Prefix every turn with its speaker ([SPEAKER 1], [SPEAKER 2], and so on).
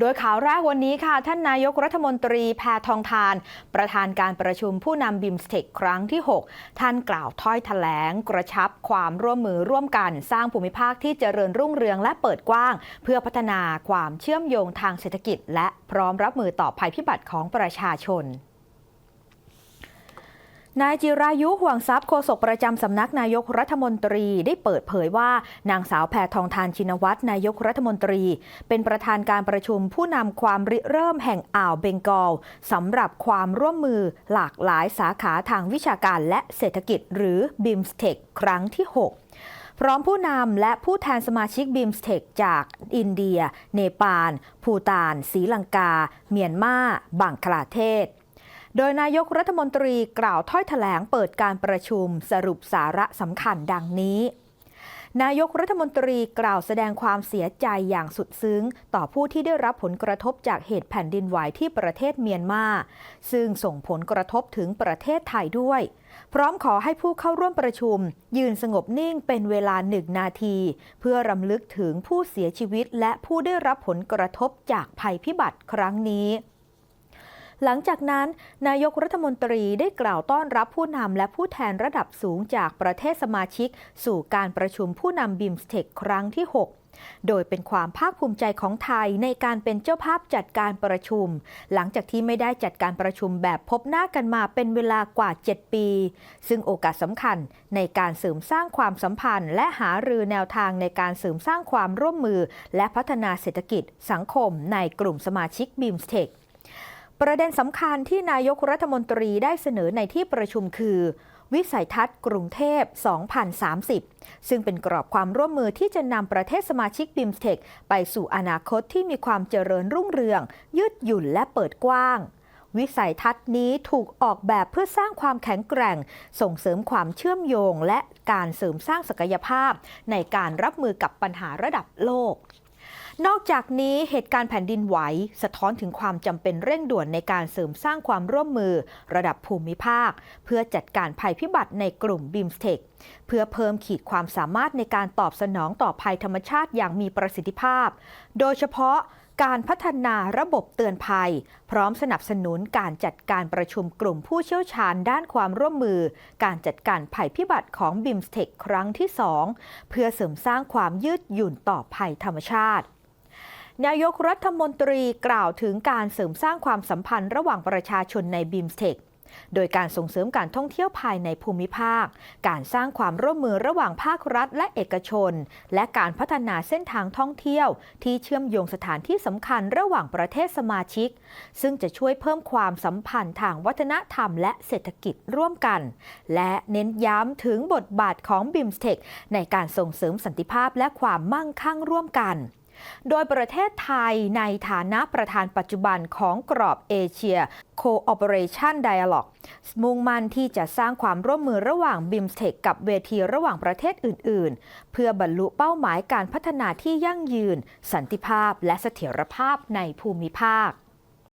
[SPEAKER 1] โดยข่าวแรกวันนี้ค่ะ ท่านนายกรัฐมนตรีแพทองทาน ประธานการประชุมผู้นำบิมสเทคครั้งที่ 6 ท่านกล่าวถ้อยแถลง กระชับความร่วมมือร่วมกัน สร้างภูมิภาคที่เจริญรุ่งเรืองและเปิดกว้าง เพื่อพัฒนาความเชื่อมโยงทางเศรษฐกิจ และพร้อมรับมือต่อภัยพิบัติของประชาชน นายจิรายุห่วงทรัพย์โฆษกประจำสำนักนายกรัฐมนตรีได้เปิดเผยว่า นางสาวแพทองทานชินวัตรนายกรัฐมนตรี เป็นประธานการประชุมผู้นำความริเริ่มแห่งอ่าวเบงกอลสำหรับความร่วมมือหลากหลายสาขาทางวิชาการและเศรษฐกิจหรือ BIMSTEC ครั้งที่ 6พร้อมผู้นำและผู้แทนสมาชิกบิมสเทคจากอินเดีย เนปาล ภูตานศรีลังกา เมียนมาบังคลาเทศ โดยนายกรัฐมนตรีกล่าวถ้อยแถลงเปิดการประชุมสรุปสาระสำคัญดังนี้ นายกรัฐมนตรีกล่าวแสดงความเสียใจอย่างสุดซึ้ง ต่อผู้ที่ได้รับผลกระทบจากเหตุแผ่นดินไหวที่ประเทศเมียนมา ซึ่งส่งผลกระทบถึงประเทศไทยด้วย พร้อมขอให้ผู้เข้าร่วมประชุม ยืนสงบนิ่งเป็นเวลาหนึ่งนาที เพื่อรำลึกถึงผู้เสียชีวิตและผู้ได้รับผลกระทบจากภัยพิบัติครั้งนี้ หลังจากนั้น นายกรัฐมนตรีได้กล่าวต้อนรับผู้นำและผู้แทนระดับสูงจากประเทศสมาชิก สู่การประชุมผู้นำบิมสเทคครั้งที่ 6โดยเป็นความภาคภูมิใจของไทยในการเป็นเจ้าภาพจัดการประชุม หลังจากที่ไม่ได้จัดการประชุมแบบพบหน้ากันมาเป็นเวลากว่า 7 ปี ซึ่งโอกาสสำคัญในการเสริมสร้างความสัมพันธ์ และหารือแนวทางในการเสริมสร้างความร่วมมือ และพัฒนาเศรษฐกิจสังคมในกลุ่มสมาชิกบิมสเทค ประเด็นสำคัญที่นายกรัฐมนตรีได้เสนอในที่ประชุมคือ วิสัยทัศน์กรุงเทพ 2030 ซึ่งเป็นกรอบความร่วมมือที่จะนำประเทศสมาชิกบิมสเทคไปสู่อนาคตที่มีความเจริญรุ่งเรือง ยืดหยุ่นและเปิดกว้าง วิสัยทัศน์นี้ถูกออกแบบเพื่อสร้างความแข็งแกร่ง ส่งเสริมความเชื่อมโยง และการเสริมสร้างศักยภาพ ในการรับมือกับปัญหาระดับโลก นอกจากนี้เหตุการณ์แผ่นดินไหว สะท้อนถึงความจำเป็นเร่งด่วนในการเสริมสร้างความร่วมมือ ระดับภูมิภาค เพื่อจัดการภัยพิบัติในกลุ่มบิมสเทคเพื่อเพิ่มขีดความสามารถในการตอบสนองต่อภัยธรรมชาติอย่างมีประสิทธิภาพ โดยเฉพาะการพัฒนาระบบเตือนภัย พร้อมสนับสนุนการจัดการประชุมกลุ่มผู้เชี่ยวชาญด้านความร่วมมือ การจัดการภัยพิบัติของบิมสเทคครั้งที่ 2 เพื่อเสริมสร้างความยืดหยุ่นต่อภัยธรรมชาติ นายกรัฐมนตรีกล่าวถึงการเสริมสร้างความสัมพันธ์ระหว่างประชาชนในบิมสเทคโดยการส่งเสริมการท่องเที่ยวภายในภูมิภาค การสร้างความร่วมมือระหว่างภาครัฐและเอกชน และการพัฒนาเส้นทางท่องเที่ยว ที่เชื่อมโยงสถานที่สำคัญระหว่างประเทศสมาชิก ซึ่งจะช่วยเพิ่มความสัมพันธ์ทางวัฒนธรรมและเศรษฐกิจร่วมกัน และเน้นย้ำถึงบทบาทของบิมสเทคในการส่งเสริมสันติภาพและความมั่งคั่งร่วมกัน โดยประเทศไทยในฐานะประธานปัจจุบันของกรอบเอเชีย Cooperation Dialogue มุ่งมั่นที่จะสร้างความร่วมมือระหว่าง BIMSTEC กับเวทีระหว่างประเทศอื่น ๆ เพื่อบรรลุเป้าหมายการพัฒนาที่ยั่งยืน สันติภาพและเสถียรภาพในภูมิภาค